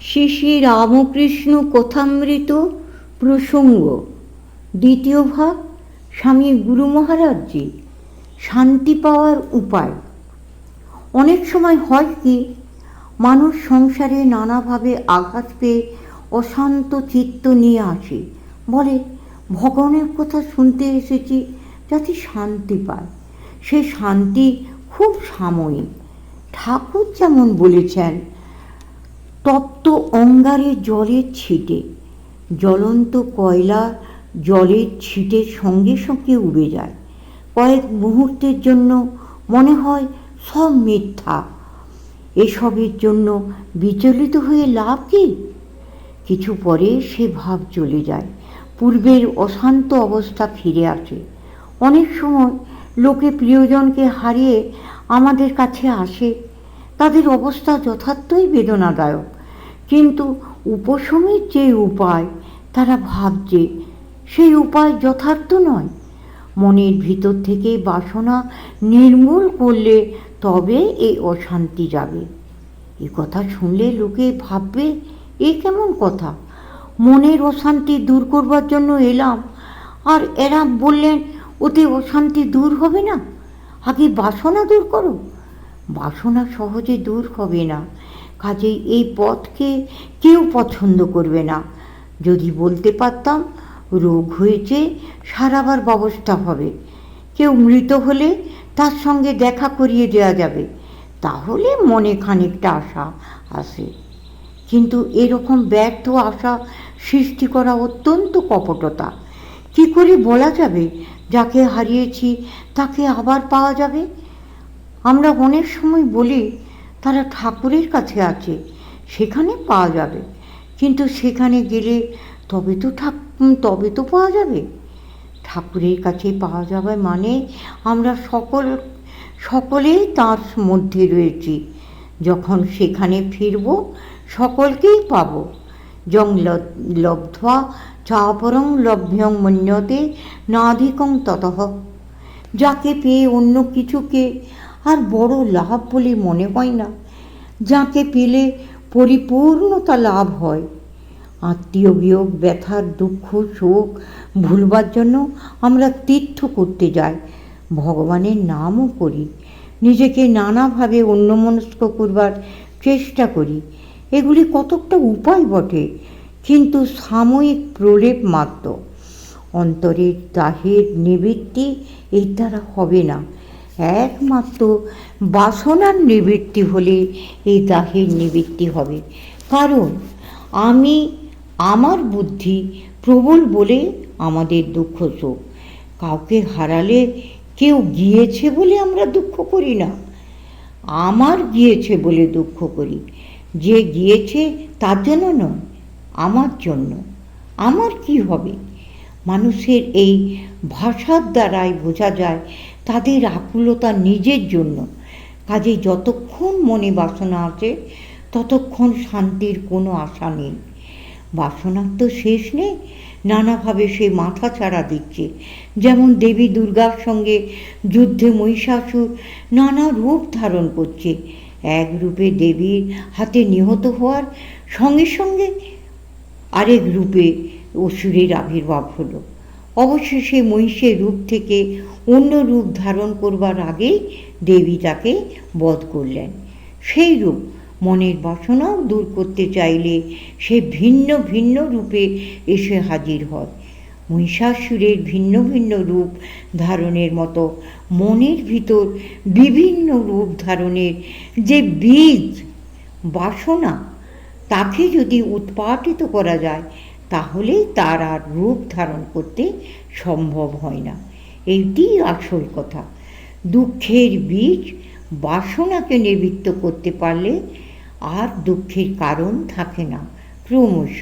শ্রী শ্রী রামকৃষ্ণ কথামৃত প্রসঙ্গ। দ্বিতীয় ভাগ, স্বামী গুরু মহারাজজি, শান্তি পাওয়ার উপায়। অনেক সময় হয় কি, মানুষ সংসারে নানাভাবে আঘাত পেয়ে অশান্ত চিত্ত নিয়ে আসে। বলে, ভগবানের কথা শুনতে এসেছি যাতে শান্তি পায়। সে শান্তি খুব সাময়িক। ঠাকুর যেমন বলেছেন তপ্ত অঙ্গারে জলের ছিটে, জ্বলন্ত কয়লা জলের ছিটের সঙ্গে সঙ্গে উড়ে যায়। কয়েক মুহূর্তের জন্য মনে হয় সব মিথ্যা। এসবের জন্য বিচলিত হয়ে লাভ কি? কিছু পরে সে ভাব চলে যায়। পূর্বের অশান্ত অবস্থা ফিরে আসে। অনেক সময় লোকে প্রিয়জনকে হারিয়ে আমাদের কাছে আসে। তাদের অবস্থা যথার্থই বেদনাদায়ক। কিন্তু উপশমের যে উপায়, তারা ভাবছে, সেই উপায় যথার্থ নয়। মনের ভিতর থেকে বাসনা নির্মূল করলে তবে এই অশান্তি যাবে। এ কথা শুনলে লোকে ভাববে, এ কেমন কথা? মনের অশান্তি দূর করবার জন্য এলাম, আর এরা বললেন, ওতে অশান্তি দূর হবে না। আগে বাসনা দূর করো। বাসনা সহজে দূর হবে না। কাজেই এই পথকে কেউ পছন্দ করবে না। যদি বলতে পারতাম, রোগ হয়েছে, সারাবার ব্যবস্থা হবে। কেউ মৃত হলে তার সঙ্গে দেখা করিয়ে দেওয়া যাবে। তাহলে মনে খানিকটা আশা আসে কিন্তু এরকম ব্যর্থ আশা সৃষ্টি করা অত্যন্ত কপটতা। কি করে বলা যাবে, যাকে হারিয়েছি তাকে আবার পাওয়া যাবে? আমরা অনেক সময় বলি, তারা ঠাকুরের কাছে আছে, সেখানে পাওয়া যাবে। কিন্তু সেখানে গেলে তবে তো ঠাক তবে তো পাওয়া যাবে। ঠাকুরের কাছে পাওয়া যাবে মানে আমরা সকল, সকলেই তার মধ্যে রয়েছি। যখন সেখানে ফিরব, সকলকেই পাব। যং লব্ধ্বা চাপরং লভ্যং মন্যতে নাধিকং ততঃ। যাকে পেয়ে অন্য কিছুকে আর বড় লাভ বলে মনে হয় না। যাকে পেলে পরিপূর্ণতা লাভ হয়। আত্মীয় বিয়োগ ব্যথার দুঃখ, শোক ভুলবার জন্য আমরা তীর্থ করতে যাই। ভগবানের নামও করি। নিজেকে নানাভাবে অন্যমনস্ক করবার চেষ্টা করি। এগুলি কতকটা উপায় বটে, কিন্তু সাময়িক প্রলেপ মাত্র। অন্তরের দাহের নিবৃত্তি এর দ্বারা হবে না। একমাত্র বাসনার নিবৃত্তি হলে এই দাহের নিবৃত্তি হবে। কারণ আমি আমার বুদ্ধি প্রবল বলে আমাদের দুঃখ শোক। কাউকে হারালে কেউ গিয়েছে বলে আমরা দুঃখ করি না। আমার গিয়েছে বলে দুঃখ করি। যে গিয়েছে তার জন্য নয়, আমার জন্য। আমার কি হবে? মানুষের এই ভাষার দ্বারাই বোঝা যায় তাদের আকুলতা নিজের জন্য। কাজে যতক্ষণ মনে বাসনা আছে, ততক্ষণ শান্তির কোনো আশা নেই। বাসনার তো শেষ নেই, নানাভাবে সে মাথা ছাড়া দিচ্ছে। যেমন দেবী দুর্গার সঙ্গে যুদ্ধে মহিষাসুর নানা রূপ ধারণ করছে। এক রূপে দেবীর হাতে নিহত হওয়ার সঙ্গে সঙ্গে আরেক রূপে অসুরের আবির্ভাব হলো। অবশেষে মহিষের রূপ থেকে অন্য রূপ ধারণ করবার আগেই দেবী তাকে বধ করলেন। সেই রূপ মনের বাসনাও দূর করতে চাইলে সে ভিন্ন ভিন্ন রূপে এসে হাজির হয়। মহিষাসুরের ভিন্ন ভিন্ন রূপ ধারণের মতো মনের ভিতর বিভিন্ন রূপ ধারণের যে বীজ, বাসনা, তাকে যদি উৎপাটিত করা যায় তাহলেই তার আর রূপ ধারণ করতে সম্ভব হয় না। এইটিই আসল কথা। দুঃখের বীজ বাসনাকে নিবৃত্ত করতে পারলে আর দুঃখের কারণ থাকে না ক্রমশ।